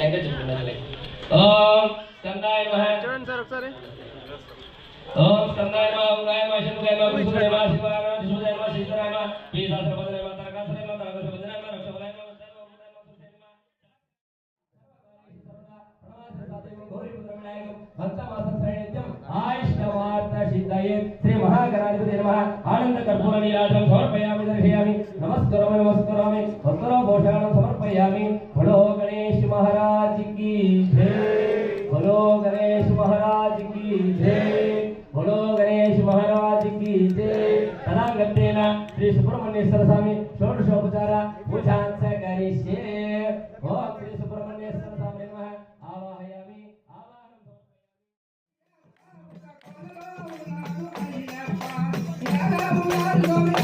लहंगा चल करना चले ओम कंदाय मह चरण सर सर ओम कंदाय मह उगाय मह शुभ गाय मह शुभ गाय मह शिवाय मह शुभ गाय मह शिवाय मह बीस सहस्त्र पद सिद्धाये श्री महागणाधिपति नमः। आनंद कर्पूर नीलाजम समर्पयामि, दर्शयामि। नमस्कारो नमस्कारामि वस्त्रो भूषाणं समर्पयामि। बोलो गणेश महाराज की जय। बोलो गणेश महाराज की जय। बोलो गणेश महाराज की जय। तदांगतेन श्री सुब्रह्मण्येश्वर स्वामी षोडशोपचार पूजां च करिष्ये। ओम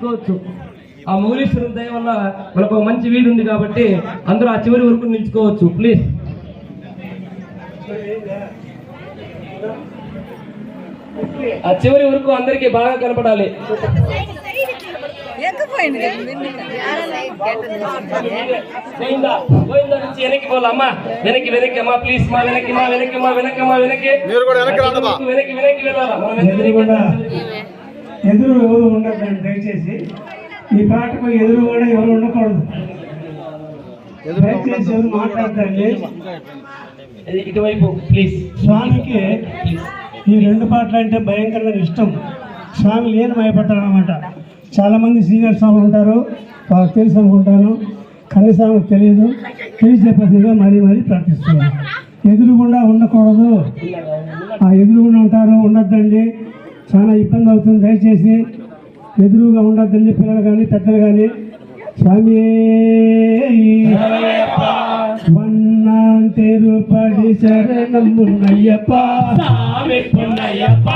నిల్చుకోవచ్చు ఆ మూలీశ్వరుని దయ వల్ల మనకు ఒక మంచి వీడు ఉంది కాబట్టి అందరూ ఆ చివరి వరకు నిల్చుకోవచ్చు. ప్లీజ్ ఆ చివరి వరకు అందరికీ బాగా కనపడాలి. వెనక్కి పోలే అమ్మా వెనక్కి వెనక్కి అమ్మా ప్లీజ్ మా వెనక్కి మా వెనక్కి మా వెనక్కి మా వెనక్కి. వెనక్కి వెనక్కి వెళ్ళాలా మనం వెనక్కి ఎదురుగుండా వెనక్కి ఎదురు ఎవరు ఉండకండి దయచేసి. ఈ పాటకు ఎదురు కూడా ఎవరు ఉండకూడదు. దయచేసి ఎవరు మాట్లాడకండి ఇది ఇటువైపు ప్లీజ్ స్వామికి ఈ రెండు పాటలు అంటే భయంకరమైన ఇష్టం. స్వామి లేని భయపడతాడు అనమాట చాలా మంది సీనియర్ స్వాములు ఉంటారు వాళ్ళకి తెలుసు అనుకుంటాను. స్వామికి తెలియదు. తెలియజేపదిగా మరీ మరీ ప్రార్థిస్తున్నాను. ఎదురుగుండా ఉండకూడదు. ఆ ఎదురుగుండా ఉంటారు ఉండొద్దండి. చాలా ఇబ్బంది అవుతుంది. దయచేసి ఎదురుగా ఉండొద్దండి పిల్లలు కానీ పెద్దలు కానీ స్వామి వన్నాంతేరుపడి స్వామి పున్నయ్యప్ప స్వామి పున్నయ్యప్ప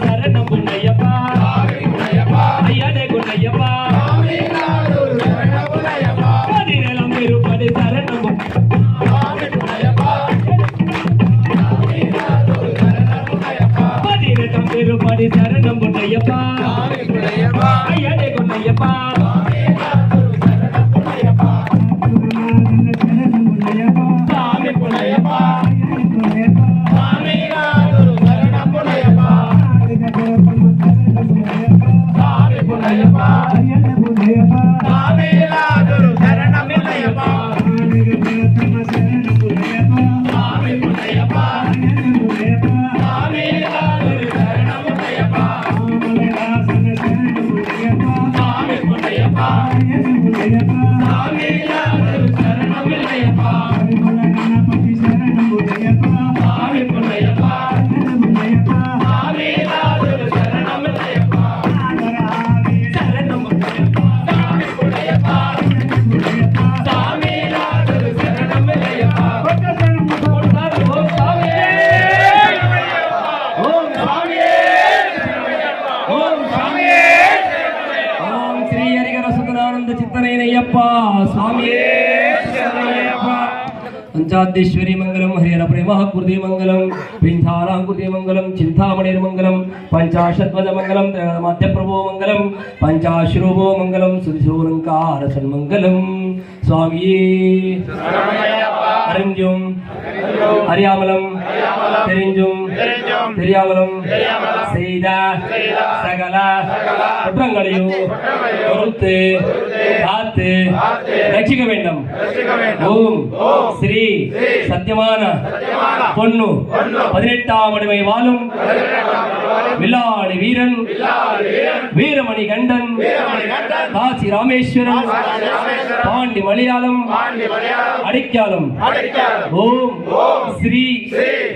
சரணம் குண்டையப்பா ஐயாதே குண்டையப்பா சரணையப்பா சுவாமியே சரணையப்பா பஞ்சாத்தீஸ்வரி மங்கலம் ஹரிஹர பிரேமா குருதி மங்கலம் பிந்தாராம் குருதி மங்கலம் சிந்தாமணிர் மங்கலம் பஞ்சாஷத்வத மங்கலம் மத்திய பிரபோ மங்கலம் பஞ்சாஸ்ரூபோ மங்கலம் சுதிசோலங்கார சன்மங்கலம் சுவாமியே. அறிஞ்சும் அறியாமலம். தெரிஞ்சும் தெரியாமலும் செய்த சகல குற்றங்களையும் பொறுத்து காத்து ரட்சிக்க வேண்டும். ஓம் ஸ்ரீ சத்தியமான பொண்ணு பதினெட்டாம் அடிமை வாழும். வில்லாளி வீரன் வீரமணி கண்டன் காசி ராமேஸ்வரன் பாண்டி மலையாளம் அடிக்காலம் ஓம் ஸ்ரீ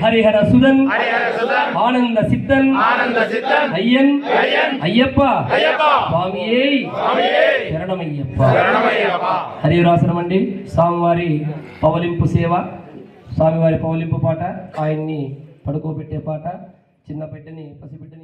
ஹரிஹர சுதன் ஆனந்த சித்தன் ஐயன் ஐயப்பா స్వామియే శరణమయ్యప్ప హరివరాసనం అండి స్వామివారి పవలింపు సేవ స్వామివారి పవలింపు పాట ఆయన్ని పడుకోబెట్టే పాట చిన్న బిడ్డని పసిబిడ్డని